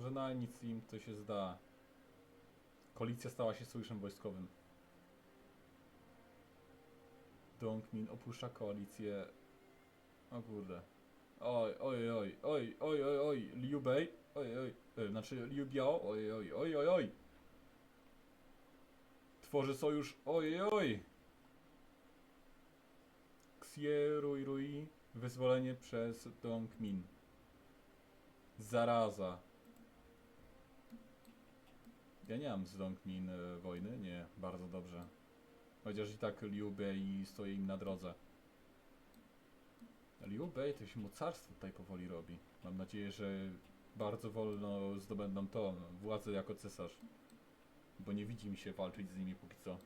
Że na nic im to się zda. Koalicja stała się sojuszem wojskowym. Dongmin opuszcza koalicję. O kurde. Oj, oj, oj, oj, oj, oj, oj, Liu Bei, oj, oj, e, znaczy Liu Biao, oj, oj, oj, oj, oj. Tworzy sojusz, oj, oj. Xie Rui Rui, wyzwolenie przez Dongmin. Zaraza. Ja nie mam z min e, wojny, nie, bardzo dobrze. Chociaż i tak Liu Bei stoi im na drodze. Liu Bei to się mocarstwo tutaj powoli robi. Mam nadzieję, że bardzo wolno zdobędą to, władzę jako cesarz. Bo nie widzi mi się walczyć z nimi póki co.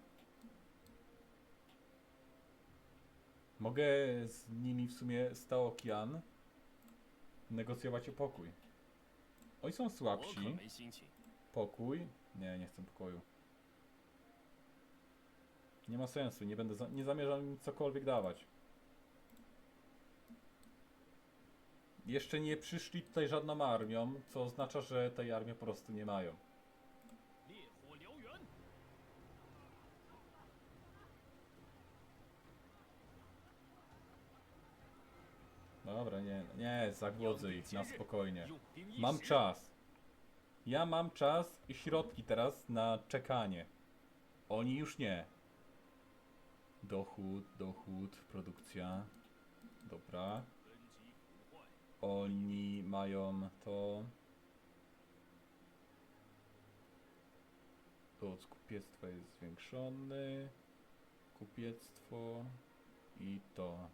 Mogę z nimi w sumie Staokian negocjować o pokój. Oni są słabsi. Pokój nie, nie chcę pokoju. Nie ma sensu, nie będę, za, nie zamierzam im cokolwiek dawać. Jeszcze nie przyszli tutaj żadną armią, co oznacza, że tej armii po prostu nie mają. Dobra, nie, nie, zagłodzę ich na spokojnie. Mam czas. Ja mam czas i środki teraz na czekanie. Oni już nie. Dochód, dochód, produkcja. Dobra. Oni mają to. Dochód kupiectwa jest zwiększony. Kupiectwo i to.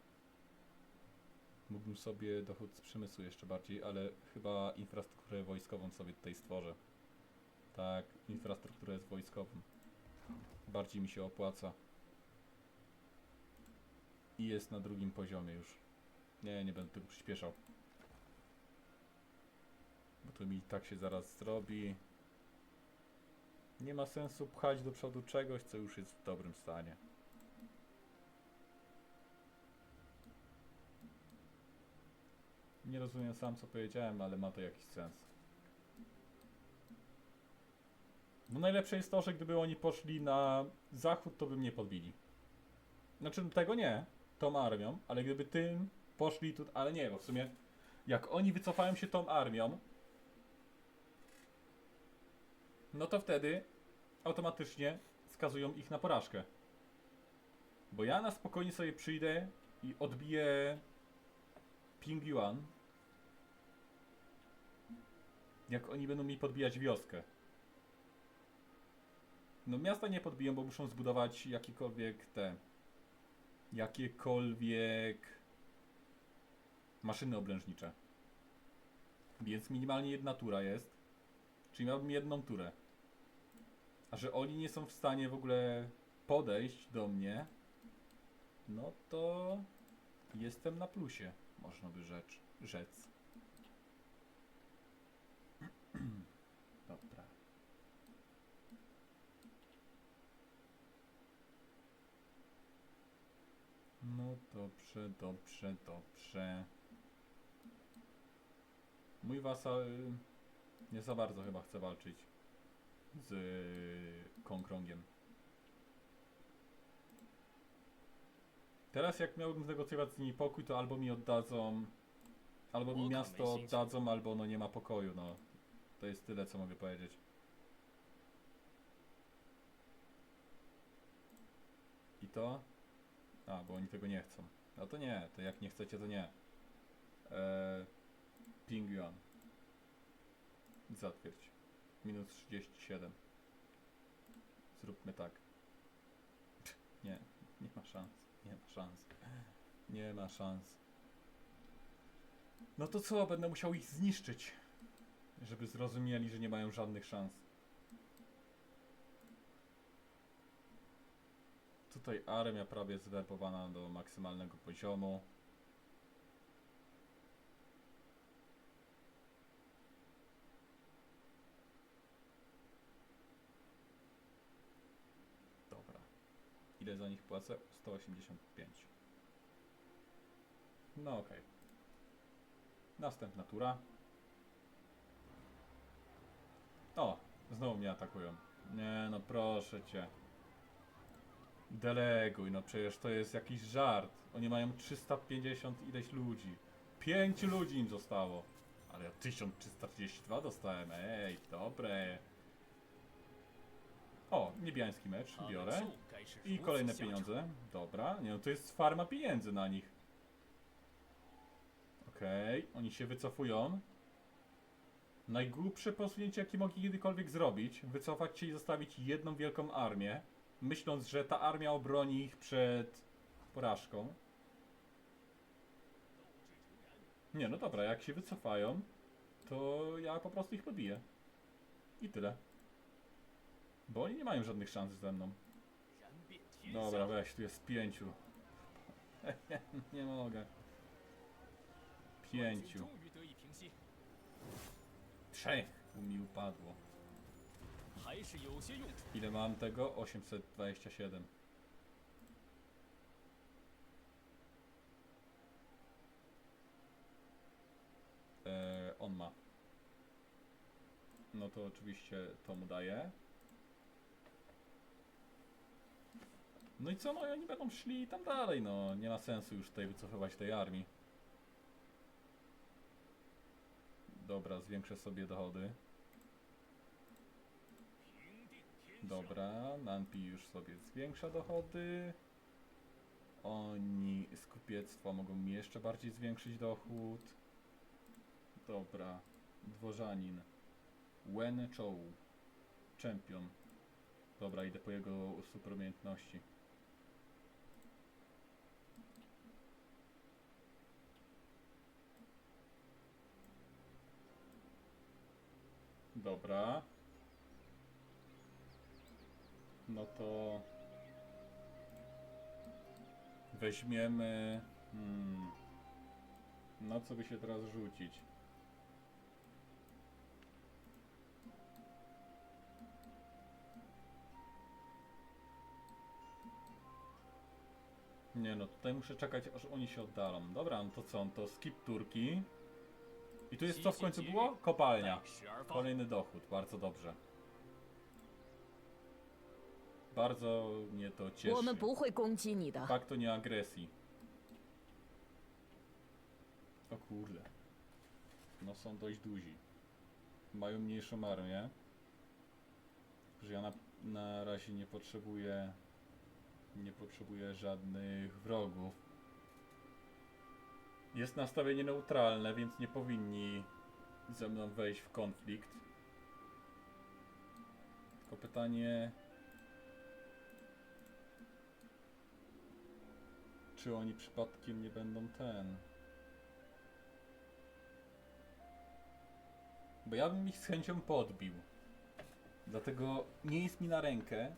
Mógłbym sobie dochód z przemysłu jeszcze bardziej, ale chyba infrastrukturę wojskową sobie tutaj stworzę. Tak, infrastrukturę jest wojskową. Bardziej mi się opłaca. I jest na drugim poziomie już. Nie, nie będę tego przyspieszał. Bo to mi tak się zaraz zrobi. Nie ma sensu pchać do przodu czegoś, co już jest w dobrym stanie. Nie rozumiem sam co powiedziałem, ale ma to jakiś sens. No najlepsze jest to, że gdyby oni poszli na zachód, to by mnie podbili. Znaczy tego nie, tą armią, ale gdyby tym poszli tu, ale nie, bo w sumie jak oni wycofają się tą armią, no to wtedy automatycznie skazują ich na porażkę. Bo ja na spokojnie sobie przyjdę i odbiję Ping Yuan. Jak oni będą mi podbijać wioskę. No miasta nie podbiją, bo muszą zbudować jakiekolwiek te... Jakiekolwiek... Maszyny oblężnicze. Więc minimalnie jedna tura jest. Czyli miałbym jedną turę. A że oni nie są w stanie w ogóle podejść do mnie, no to jestem na plusie, można by rzecz, rzec. Dobra. No dobrze, dobrze, dobrze. Mój wasal nie za bardzo chyba chce walczyć z Kongrongiem. Teraz jak miałbym znegocjować z nimi pokój, to albo mi oddadzą, albo mi miasto oddadzą, albo no nie ma pokoju, no. To jest tyle, co mogę powiedzieć. I to? A, bo oni tego nie chcą. No to nie, to jak nie chcecie, to nie. Eee, Ping Yuan. Zatwierdź. Minus 37. Zróbmy tak. Pff, Nie, nie ma szans. Nie ma szans. Nie ma szans. No to co, będę musiał ich zniszczyć. Żeby zrozumieli, że nie mają żadnych szans. Tutaj armia prawie zwerbowana do maksymalnego poziomu. Dobra. Ile za nich płacę? 185. No okej. Następna tura. O, znowu mnie atakują. Nie, no proszę cię. Deleguj, no przecież to jest jakiś żart. Oni mają 350 ileś ludzi. 5 ludzi im zostało. Ale ja 1332 dostałem, ej, dobre. O, niebiański mecz, biorę. I kolejne pieniądze, dobra. Nie no, to jest farma pieniędzy na nich. Okej, okay. oni się wycofują. Najgłupsze posunięcie, jakie mogli kiedykolwiek zrobić, wycofać się i zostawić jedną wielką armię myśląc, że ta armia obroni ich przed porażką. Nie, no dobra, jak się wycofają, to ja po prostu ich pobiję. I tyle. Bo oni nie mają żadnych szans ze mną. Dobra, weź, tu jest pięciu. nie mogę. Pięciu. Trzech mi upadło. Ile mam tego? 827. Eee, on ma. No to oczywiście to mu daję. No i co, no i oni będą szli tam dalej, no. Nie ma sensu już tutaj wycofywać tej armii. Dobra, zwiększę sobie dochody. Dobra, Nanpi już sobie zwiększa dochody. Oni z kupiectwa mogą jeszcze bardziej zwiększyć dochód. Dobra, dworzanin. Wen Chou. Champion. Dobra, idę po jego super umiejętności. Dobra no to weźmiemy. Hmm, na co by się teraz rzucić? Nie no, tutaj muszę czekać aż oni się oddalą. Dobra, no to co, on to skip turki. I tu jest co w końcu było? Kopalnia. Tak, Kolejny dochód, bardzo dobrze. Bardzo mnie to 我 cieszy. 们不会攻击你的。 Fakt to nie agresji. O kurde. No są dość duzi. Mają mniejszą armię. Że ja na, na razie nie potrzebuję nie potrzebuję żadnych wrogów. Jest nastawienie neutralne, więc nie powinni ze mną wejść w konflikt. Tylko pytanie, czy oni przypadkiem nie będą ten. Bo ja bym ich z chęcią podbił. Dlatego nie jest mi na rękę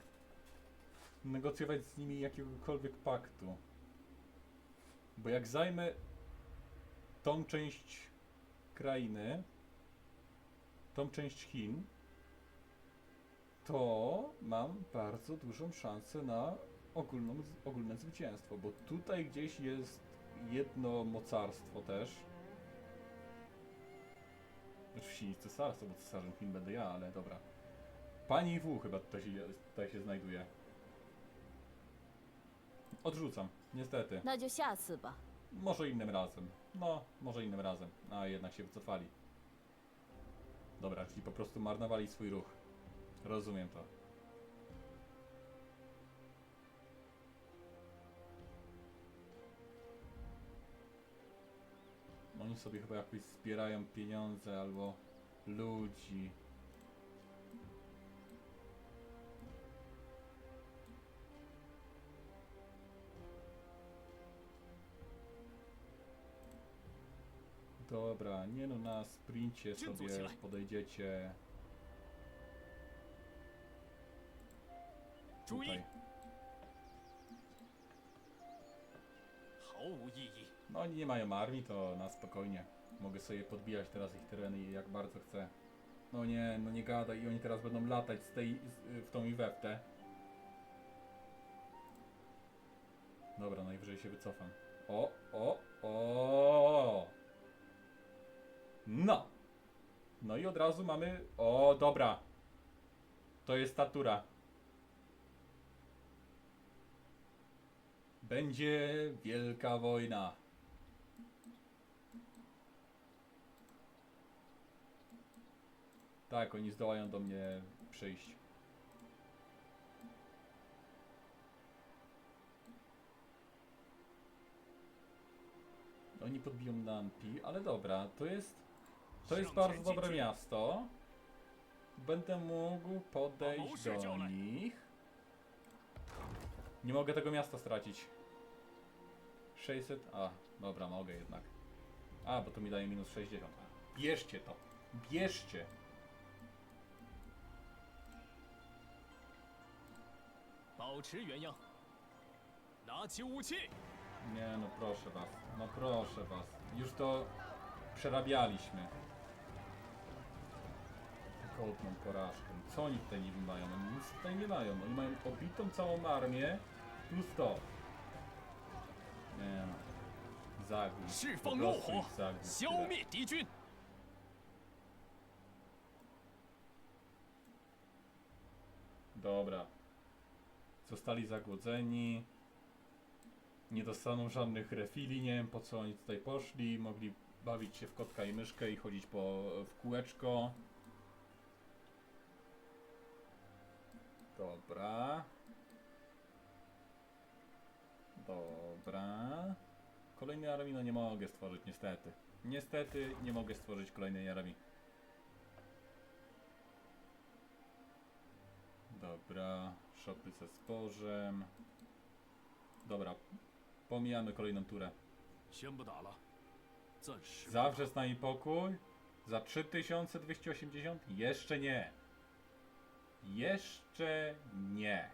negocjować z nimi jakiegokolwiek paktu. Bo jak zajmę tą część krainy, tą część Chin, to mam bardzo dużą szansę na ogólną, ogólne zwycięstwo, bo tutaj gdzieś jest jedno mocarstwo też. Oczywiście nie cesarstwo, bo cesarzem Chin będę ja, ale dobra. Pani W chyba tutaj się, tutaj się znajduje. Odrzucam, niestety. 那就下次吧。 Może innym razem. No, może innym razem. A jednak się wycofali. Dobra, czyli po prostu marnowali swój ruch. Rozumiem to. Oni sobie chyba jakoś zbierają pieniądze albo ludzi. Dobra, nie no, na sprincie Czym sobie zucilaj? podejdziecie 注意 tutaj.，毫无意义。 No oni nie mają armii, to na spokojnie. Mogę sobie podbijać teraz ich tereny jak bardzo chcę. No nie, no nie gadaj i oni teraz będą latać z tej, z, w tą i we w. Dobra, najwyżej się wycofam. O, o, o. No. No i od razu mamy... O, dobra. To jest ta tura. Będzie wielka wojna. Tak, oni zdołają do mnie przyjść. Oni podbiją Nampi, ale dobra, to jest. To jest bardzo dobre miasto. Będę mógł podejść do nich. Nie mogę tego miasta stracić. 600. A, dobra, mogę jednak. A, bo to mi daje minus 60. Bierzcie to. Bierzcie. Nie no, proszę was. No proszę was. Już to przerabialiśmy. Kolpną porażkę. Co oni tutaj nie mają? Oni nic tutaj nie mają. Oni mają obitą całą armię plus to. Nie no. Zagół. Po prostu ich zagół. Zostali zagłodzeni. Nie dostaną żadnych refili. Nie wiem po co oni tutaj poszli. Mogli bawić się w kotka i myszkę i chodzić po, w kółeczko. Dobra. Dobra. Kolejnej armii no nie mogę stworzyć niestety. Niestety nie mogę stworzyć kolejnej armii. Dobra, szopy ze zbożem. Dobra, pomijamy kolejną turę. Zawrzeć z nami pokój. Za 3280? Jeszcze nie. Jeszcze nie.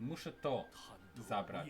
Muszę to zabrać.